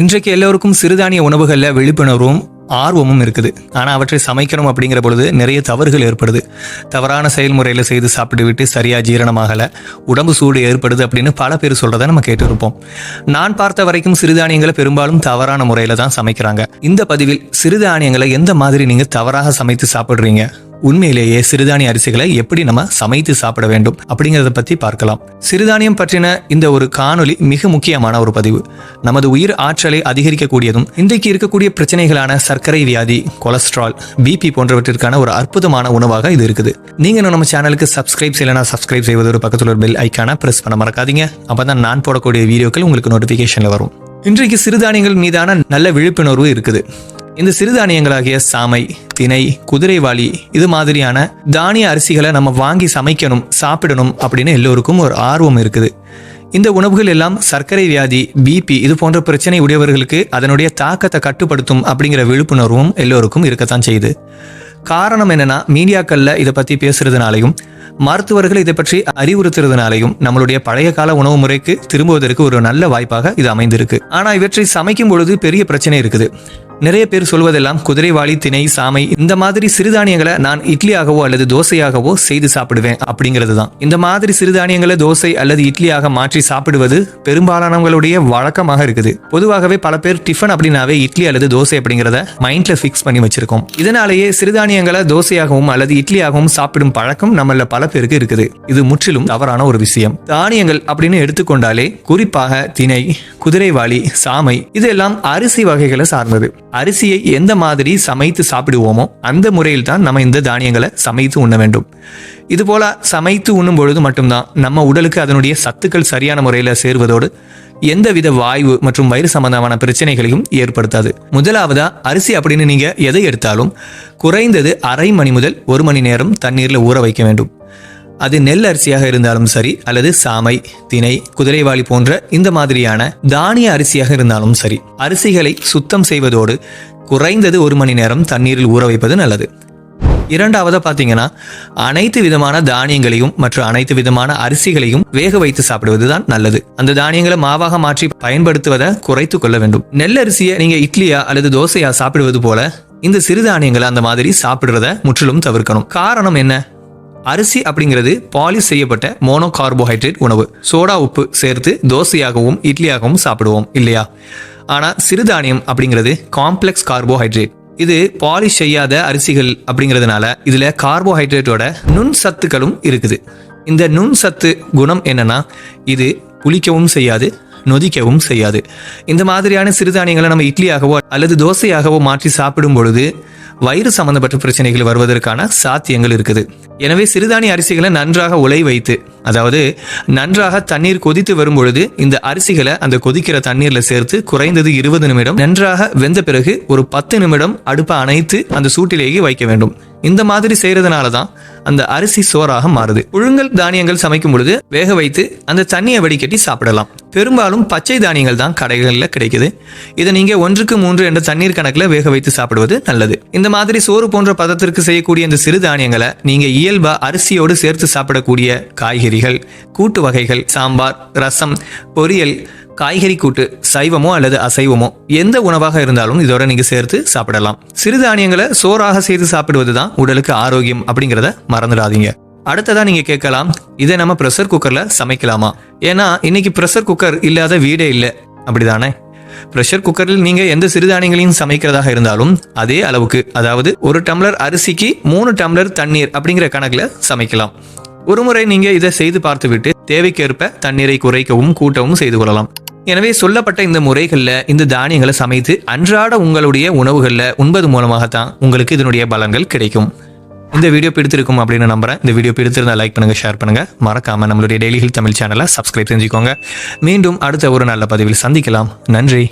இன்றைக்கு எல்லோருக்கும் சிறுதானிய உணவுகளில் விழிப்புணர்வும் ஆர்வமும் இருக்குது. ஆனால் அவற்றை சமைக்கணும் அப்படிங்கிற பொழுது நிறைய தவறுகள் ஏற்படுது. தவறான செயல்முறையில் செய்து சாப்பிட்டு விட்டு சரியாக ஜீரணமாகலை உடம்பு சூடு ஏற்படுது அப்படின்னு பல பேர் சொல்கிறத நம்ம கேட்டிருப்போம். நான் பார்த்த வரைக்கும் சிறுதானியங்களை பெரும்பாலும் தவறான முறையில் தான் சமைக்கிறாங்க. இந்த பதிவில் சிறுதானியங்களை எந்த மாதிரி நீங்கள் தவறாக சமைத்து சாப்பிட்றீங்க? உண்மையிலேயே சிறுதானிய அரிசிகளை எப்படி நம்ம சமைத்து சாப்பிட வேண்டும் அப்படிங்கறத பத்தி பார்க்கலாம். சிறுதானியம் பற்றின இந்த ஒரு காணொலி மிக முக்கியமான ஒரு பதிவு. நமது உயிர் ஆற்றலை அதிகரிக்கக்கூடியதும் இன்றைக்கு இருக்கக்கூடிய பிரச்சனைகளான சர்க்கரை வியாதி கொலஸ்ட்ரால் பிபி போன்றவற்றிற்கான ஒரு அற்புதமான உணவாக இது இருக்குது. நீங்க நம்ம சேனலுக்கு சப்ஸ்கிரைப் செய்யலனா சப்ஸ்கிரைப் செய்வது ஒரு பக்கத்தில் ஒரு பெல் ஐக்கான பிரஸ் பண்ண மறக்காதீங்க. அப்பதான் நான் போடக்கூடிய வீடியோக்கள் உங்களுக்கு நோட்டிபிகேஷன்ல வரும். இன்றைக்கு சிறுதானியங்கள் மீதான நல்ல விழிப்புணர்வு இருக்குது. இந்த சிறுதானியங்களாகிய சாமை திணை குதிரைவாளி இது மாதிரியான தானிய அரிசிகளை நம்ம வாங்கி சமைக்கணும் சாப்பிடணும் அப்படின்னு எல்லோருக்கும் ஒரு ஆர்வம் இருக்குது. இந்த உணவுகள் எல்லாம் சர்க்கரை வியாதி பிபி இது போன்ற பிரச்சனை உடையவர்களுக்கு அதனுடைய தாக்கத்தை கட்டுப்படுத்தும் அப்படிங்கிற விழிப்புணர்வும் எல்லோருக்கும் இருக்கத்தான் செய்யுது. காரணம் என்னன்னா மீடியாக்கள்ல இதை பத்தி பேசுறதுனாலையும் மருத்துவர்கள் இதை பற்றி அறிவுறுத்துறதுனாலையும் நம்மளுடைய பழைய கால உணவு முறைக்கு திரும்புவதற்கு ஒரு நல்ல வாய்ப்பாக இது அமைந்திருக்கு. ஆனா இவற்றை சமைக்கும் பொழுது பெரிய பிரச்சனை இருக்குது. நிறைய பேர் சொல்வதெல்லாம் குதிரைவாளி திணை சாமை இந்த மாதிரி சிறுதானியங்களை நான் இட்லியாகவோ அல்லது தோசையாகவோ செய்து சாப்பிடுவேன் அப்படிங்கிறது தான் இந்த மாதிரி சிறுதானியங்களை தோசை அல்லது இட்லியாக மாற்றி சாப்பிடுவது பெரும்பாலானவங்களுடைய வழக்கமாக இருக்குது. பொதுவாகவே பல பேர் டிஃபன் அப்படின்னாவே இட்லி அல்லது தோசை அப்படிங்கிறத மைண்ட்ல ஃபிக்ஸ் பண்ணி வச்சிருக்கோம். இதனாலேயே சிறுதானியங்களை தோசையாகவும் அல்லது இட்லியாகவும் சாப்பிடும் பழக்கம் நம்மள பல பேருக்கு இருக்குது. இது முற்றிலும் தவறான ஒரு விஷயம். தானியங்கள் அப்படின்னு எடுத்துக்கொண்டாலே குறிப்பாக திணை குதிரைவாளி சாமை இதெல்லாம் அரிசி வகைகளை சார்ந்தது. அரிசியை எந்த மாதிரி சமைத்து சாப்பிடுவோமோ அந்த முறையில் தான் நம்ம இந்த தானியங்களை சமைத்து உண்ண வேண்டும். இது போல சமைத்து உண்ணும் பொழுது மட்டும்தான் நம்ம உடலுக்கு அதனுடைய சத்துக்கள் சரியான முறையில் சேருவதோடு எந்தவித வாய்வு மற்றும் வயிறு சம்பந்தமான பிரச்சனைகளையும் ஏற்படுத்தாது. முதலாவதா அரிசி அப்படின்னு நீங்க எதை எடுத்தாலும் குறைந்தது அரை மணி முதல் ஒரு மணி நேரம் தண்ணீர்ல ஊற வைக்க வேண்டும். அது நெல் அரிசியாக இருந்தாலும் சரி அல்லது சாமை திணை குதிரைவாளி போன்ற இந்த மாதிரியான தானிய அரிசியாக இருந்தாலும் சரி அரிசிகளை சுத்தம் செய்வதோடு குறைந்தது ஒரு மணி நேரம் தண்ணீரில் ஊற வைப்பது நல்லது. இரண்டாவதாக பார்த்தீங்கன்னா அனைத்து விதமான தானியங்களையும் மற்றும் அனைத்து விதமான அரிசிகளையும் வேக வைத்து சாப்பிடுவது தான் நல்லது. அந்த தானியங்களை மாவாக மாற்றி பயன்படுத்துவதை குறைத்து கொள்ள வேண்டும். நெல் அரிசியை நீங்க இட்லியா அல்லது தோசையா சாப்பிடுவது போல இந்த சிறுதானியங்களை அந்த மாதிரி சாப்பிடுறத முற்றிலும் தவிர்க்கணும். காரணம் என்ன? அரிசி அப்படிங்கிறது பாலிஷ் செய்யப்பட்ட மோனோ கார்போஹைட்ரேட் உணவு. சோடா உப்பு சேர்த்து தோசையாகவும் இட்லியாகவும் சாப்பிடுவோம் இல்லையா? ஆனால் சிறுதானியம் அப்படிங்கிறது காம்ப்ளெக்ஸ் கார்போஹைட்ரேட் இது பாலிஷ் செய்யாத அரிசிகள் அப்படிங்கிறதுனால இதில் கார்போஹைட்ரேட்டோட நுண் சத்துக்களும் இருக்குது. இந்த நுண் சத்து குணம் என்னன்னா இது புளிக்கவும் செய்யாது நொதிக்கவும் செய்யாது. இந்த மாதிரியான சிறுதானியங்களை நம்ம இட்லியாகவோ அல்லது தோசையாகவோ மாற்றி சாப்பிடும் பொழுது வயிறு சம்பந்தப்பட்ட பிரச்சனைகள் வருவதற்கான சாத்தியங்கள் இருக்குது. எனவே சிறுதானிய அரிசிகளை நன்றாக உலை வைத்து அதாவது நன்றாக தண்ணீர் கொதித்து வரும் பொழுது இந்த அரிசிகளை அந்த கொதிக்கிற தண்ணீர்ல சேர்த்து குறைந்தது இருபது நிமிடம் நன்றாக வெந்த பிறகு ஒரு பத்து நிமிடம் அடுப்பை அணைத்து அந்த சூட்டிலேயே வைக்க வேண்டும். இந்த மாதிரி செய்யறதுனால தான் அந்த அரிசி சோறாக மாறுது. புழுங்கல் தானியங்கள் சமைக்கும் பொழுது வேக வைத்து அந்த தண்ணியை வடிகட்டி சாப்பிடலாம். பெரும்பாலும் பச்சை தானியங்கள் தான் கடைகளில் கிடைக்குது. இதை நீங்க ஒன்றுக்கு மூன்று என்ற தண்ணீர் கணக்கில் வேக வைத்து சாப்பிடுவது நல்லது. இந்த மாதிரி சோறு போன்ற பதத்திற்கு செய்யக்கூடிய இந்த சிறு தானியங்களை நீங்க இயல்பா அரிசியோடு சேர்த்து சாப்பிடக்கூடிய காய்கறிகள் கூட்டு வகைகள் சாம்பார் ரசம் பொரியல் காய்கறி கூட்டு சைவமோ அல்லது அசைவமோ எந்த உணவாக இருந்தாலும் இதோட நீங்க சேர்த்து சாப்பிடலாம். சிறுதானியங்களை சோறாக செய்து சாப்பிடுவது தான் உடலுக்கு ஆரோக்கியம் அப்படிங்கிறத மறந்துடாதீங்க. அடுத்ததா நீங்க கேட்கலாம் இதை நம்ம ப்ரெஷர் குக்கர்ல சமைக்கலாமா? ஏன்னா இன்னைக்கு ப்ரெஷர் குக்கர் இல்லாத வீடே இல்லை. அப்படிதானே? ப்ரெஷர் குக்கரில் நீங்க எந்த சிறுதானியங்களையும் சமைக்கிறதாக இருந்தாலும் அதே அளவுக்கு அதாவது ஒரு டம்ளர் அரிசிக்கு மூணு டம்ளர் தண்ணீர் அப்படிங்கிற கணக்குல சமைக்கலாம். ஒருமுறை நீங்க இதை செய்து பார்த்துவிட்டு தேவைக்கேற்ப தண்ணீரை குறைக்கவும் கூட்டவும் செய்து கொள்ளலாம். எனவே சொல்லப்பட்ட இந்த முறைகளில் இந்த தானியங்களை சமைத்து அன்றாட உங்களுடைய உணவுகளில் உண்பது மூலமாகத்தான் உங்களுக்கு இதனுடைய பலன்கள் கிடைக்கும். இந்த வீடியோ பிடித்திருக்கும் அப்படின்னு நம்புறேன். இந்த வீடியோ பிடித்திருந்தா லைக் பண்ணுங்க ஷேர் பண்ணுங்க. மறக்காம நம்மளுடைய டெய்லி ஹில் தமிழ் சேனலை சப்ஸ்கிரைப் செஞ்சுக்கோங்க மீண்டும் அடுத்த ஒரு நல்ல பதிவில் சந்திக்கலாம். நன்றி.